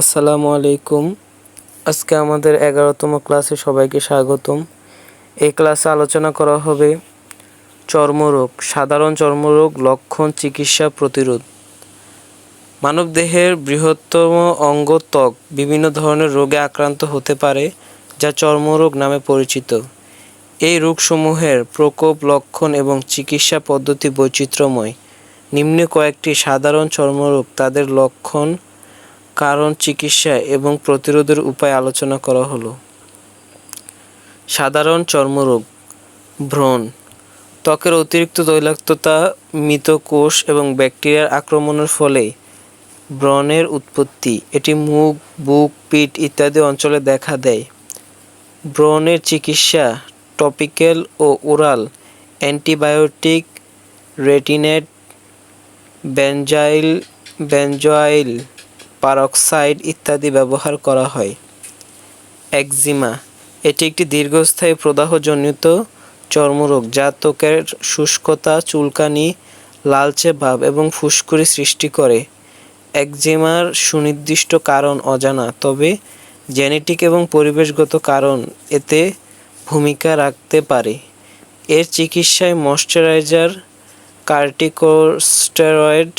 আসসালামু আলাইকুম। আজকে আমাদের এগারোতম ক্লাসে সবাইকে স্বাগতম। এই ক্লাসে আলোচনা করা হবে চর্মরোগ, সাধারণ চর্মরোগ লক্ষণ চিকিৎসা প্রতিরোধ। মানবদেহের বৃহত্তম অঙ্গ ত্বক বিভিন্ন ধরনের রোগে আক্রান্ত হতে পারে, যা চর্মরোগ নামে পরিচিত। এই রোগসমূহের প্রকোপ, লক্ষণ এবং চিকিৎসা পদ্ধতি বৈচিত্র্যময়। নিম্নে কয়েকটি সাধারণ চর্মরোগ, তাদের লক্ষণ কারণ চিকিৎসা এবং প্রতিরোধের উপায় আলোচনা করা হলো। সাধারণ চর্মরোগ ব্রণ ত্বকের অতিরিক্ত তৈলাক্ততা মৃত কোষ এবং ব্যাকটেরিয়ার আক্রমণের ফলে ব্রণের উৎপত্তি, এটি মুখ, বুক, পিঠ ইত্যাদি অঞ্চলে দেখা দেয়। ব্রণের চিকিৎসা, টপিক্যাল ও oral antibiotic, retinoid benzyl benzoyl peroxide ইত্যাদি ব্যবহার করা হয়। একজিমা, এটি একটি দীর্ঘস্থায়ী প্রদাহজনিত চর্মরোগ যা ত্বকের শুষ্কতা, চুলকানি, লালচে ভাব এবং ফুসকুড়ি সৃষ্টি করে। একজিমার সুনির্দিষ্ট কারণ অজানা, তবে জেনেটিক এবং পরিবেশগত কারণ এতে ভূমিকা রাখতে পারে। এর চিকিৎসায় ময়শ্চারাইজার, কার্টিকোস্টেরয়েড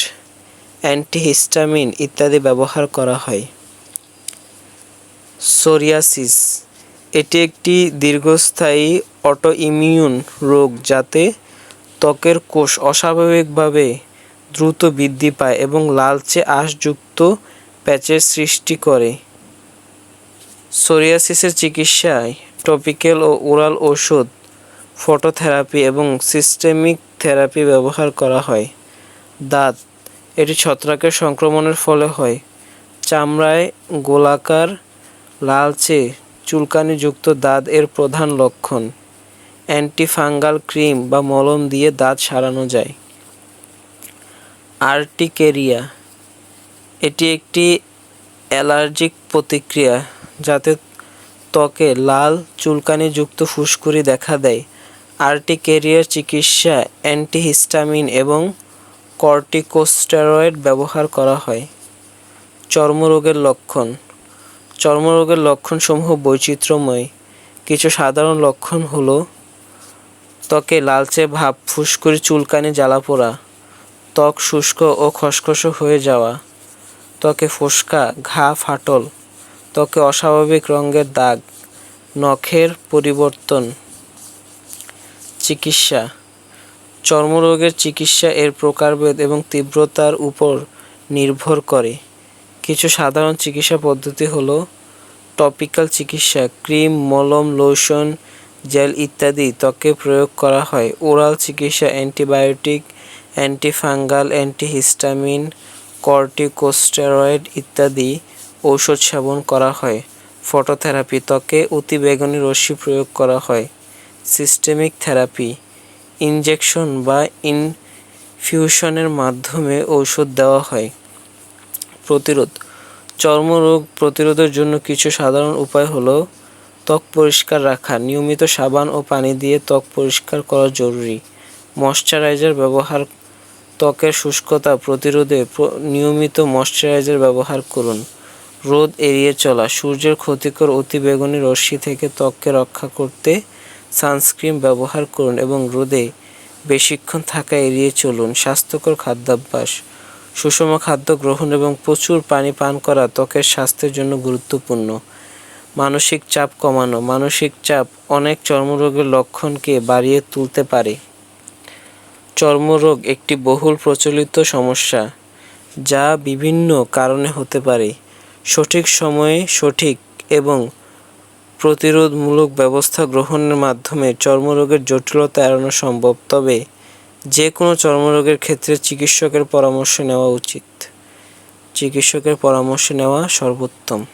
অ্যান্টিহিস্টামিন ইত্যাদি ব্যবহার করা হয়। সোরিয়াসিস, এটি একটি দীর্ঘস্থায়ী অটোইমিউন রোগ যাতে ত্বকের কোষ অস্বাভাবিকভাবে দ্রুত বৃদ্ধি পায় এবং লালচে আঁশযুক্ত প্যাচের সৃষ্টি করে। সোরিয়াসিসের চিকিৎসায় টপিক্যাল ও ওরাল ওষুধ ফটোথেরাপি এবং সিস্টেমিক থেরাপি ব্যবহার করা হয়। দাঁত এটি ছত্রাকের সংক্রমণের ফলে হয়। চামড়ায় গোলাকার, লালচে, চুলকানিযুক্ত দাঁত এর প্রধান লক্ষণ। অ্যান্টিফাঙ্গাল ক্রিম বা মলম দিয়ে দাঁত সারানো যায়। আর্টিকেরিয়া। এটি একটি অ্যালার্জিক প্রতিক্রিয়া যাতে ত্বকে লাল, চুলকানিযুক্ত ফুসকুড়ি দেখা দেয়। আর্টিকেরিয়ার চিকিৎসা অ্যান্টিহিস্টামিন এবং কর্টিকোস্টেরয়েড ব্যবহার করা হয়। চর্মরোগের লক্ষণ। চর্মরোগের লক্ষণসমূহ বৈচিত্র্যময়। কিছু সাধারণ লক্ষণ হলো ত্বকে লালচে ভাব, ফুসকুড়ি, চুলকানি, জ্বালাপোড়া, ত্বক শুষ্ক ও খসখসে হয়ে যাওয়া, ত্বকে ফোসকা, ঘা, ফাটল, ত্বকে অস্বাভাবিক রঙের দাগ, নখের পরিবর্তন, চিকিৎসা। চর্মরোগের চিকিৎসা এর প্রকারভেদ এবং তীব্রতার উপর নির্ভর করে। কিছু সাধারণ চিকিৎসা পদ্ধতি হলো টপিক্যাল চিকিৎসা, ক্রিম, মলম, লোশন, জেল ইত্যাদি ত্বকে প্রয়োগ করা হয়। ওরাল চিকিৎসা, অ্যান্টিবায়োটিক, অ্যান্টিফাঙ্গাল, অ্যান্টিহিস্টামিন, কর্টিকোস্টেরয়েড ইত্যাদি ঔষধ সেবন করা হয়। ফটোথেরাপি ত্বকে অতিবেগুনি রশ্মি প্রয়োগ করা হয়। সিস্টেমিক থেরাপি ইনজেকশন বা ইনফিউশনের মাধ্যমে ঔষধ দেওয়া হয়। প্রতিরোধ। চর্মরোগ প্রতিরোধের জন্য কিছু সাধারণ উপায় হলো ত্বক পরিষ্কার রাখা, নিয়মিত সাবান ও পানি দিয়ে ত্বক পরিষ্কার করা জরুরি। ময়শ্চারাইজার ব্যবহার, ত্বকের শুষ্কতা প্রতিরোধে নিয়মিত ময়শ্চারাইজার ব্যবহার করুন। রোদ এড়িয়ে চলা, সূর্যের ক্ষতিকর অতিবেগুনি রশ্মি থেকে ত্বককে রক্ষা করতে সানস্ক্রিন ব্যবহার করুন এবং রোদে বেশিক্ষণ থাকা এড়িয়ে চলুন। স্বাস্থ্যকর খাদ্যাভ্যাস, সুষম খাদ্য গ্রহণ এবং প্রচুর পানি পান করা ত্বকের স্বাস্থ্যের জন্য গুরুত্বপূর্ণ। মানসিক চাপ কমানো, মানসিক চাপ অনেক চর্মরোগের লক্ষণকে বাড়িয়ে তুলতে পারে। চর্মরোগ একটি বহুল প্রচলিত সমস্যা যা বিভিন্ন কারণে হতে পারে। সঠিক সময়ে সঠিক এবং প্রতিরোধমূলক ব্যবস্থা গ্রহণের মাধ্যমে চর্মরোগের জটিলতা এড়ানো সম্ভব। তবে যে কোনো চর্মরোগের ক্ষেত্রে চিকিৎসকের পরামর্শ নেওয়া উচিত। চিকিৎসকের পরামর্শ নেওয়া সর্বোত্তম।